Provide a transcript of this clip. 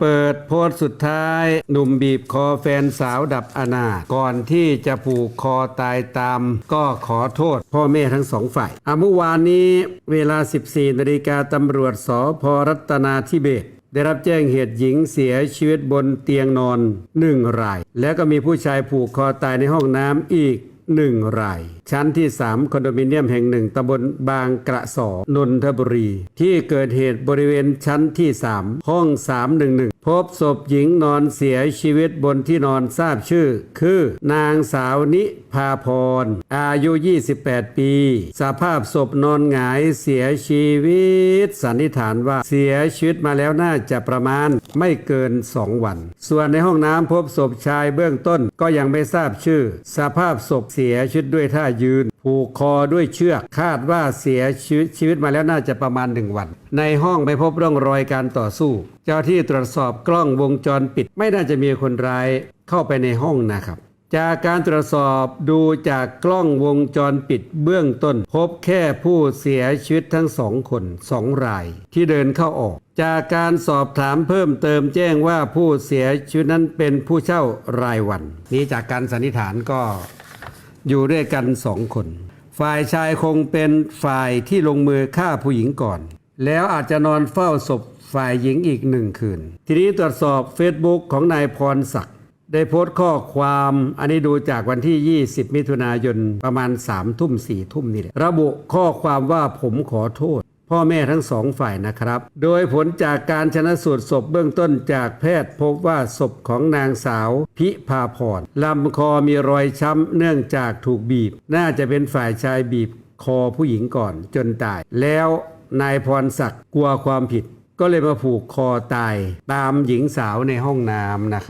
เปิดโพสต์สุดท้าย หนุ่มบีบคอแฟนสาวดับอนาก่อนที่จะผูกคอตายตาม ก็ขอโทษพ่อแม่ทั้งสองฝ่ายอะเมื่อวานนี้เวลา 14นาฬิกาตำรวจสพรัตนาธิเบศได้รับแจ้งเหตุหญิงเสียชีวิตบนเตียงนอนหนึ่งราย แล้วก็มีผู้ชายผูกคอตายในห้องน้ำอีก หนึ่งราย ชั้นที่ 3 คอนโดมิเนียมแห่งหนึ่งตำบลบางกระสอนนทบุรี ที่เกิดเหตุบริเวณชั้นที่ 3 ห้อง 311พบศพหญิงนอนเสียชีวิตบนที่นอนทราบชื่อ คือ นางสาวนิพาพร อายุ 28 ปี สภาพศพนอนหงายเสียชีวิต สันนิษฐานว่าเสียชีวิตมาแล้วน่าจะประมาณไม่เกิน 2 วัน ส่วนในห้องน้ำพบศพชายเบื้องต้นก็ยังไม่ทราบชื่อ สภาพศพเสียชีวิตด้วยท่ายืนผูกคอด้วยเชือกคาดว่าเสียชีวิตชีวิตมาแล้วน่าจะประมาณหนึ่งวัน ในห้องไม่พบร่องรอยการต่อสู้ เจ้าที่ตรวจสอบกล้องวงจรปิด ไม่น่าจะมีคนร้ายเข้าไปในห้องนะครับ จากการตรวจสอบดูจากกล้องวงจรปิดเบื้องต้น พบแค่ผู้เสียชีวิตทั้งสองคนสองรายที่เดินเข้าออก จากการสอบถามเพิ่มเติมแจ้งว่าผู้เสียชีวิตนั้นเป็นผู้เช่ารายวัน นี้จากการสันนิษฐานก็ อยู่ด้วยกันสองคน ฝ่ายชายคงเป็นฝ่ายที่ลงมือฆ่าผู้หญิงก่อน แล้วอาจจะนอนเฝ้าศพฝ่ายหญิงอีกหนึ่งคืน ทีนี้ตรวจสอบ Facebook ของนายพรศักดิ์ได้โพสต์ข้อความอันนี้ดูจากวันที่ 20 มิถุนายนประมาณ3ทุ่ม4ทุ่มนี่แหละระบุข้อความว่าผมขอโทษ พ่อแม่ทั้งสองฝ่ายนะครับ โดยผลจากการชนะสูตรศพเบื้องต้นจากแพทย์พบว่าศพของนางสาว พิพาพรลำคอมีรอยช้ำเนื่องจากถูกบีบ น่าจะเป็นฝ่ายชายบีบคอผู้หญิงก่อนจนตาย แล้วนายพรศักดิ์กลัวความผิด ก็เลยมาผูกคอตายตามหญิงสาวในห้องน้ำนะครับ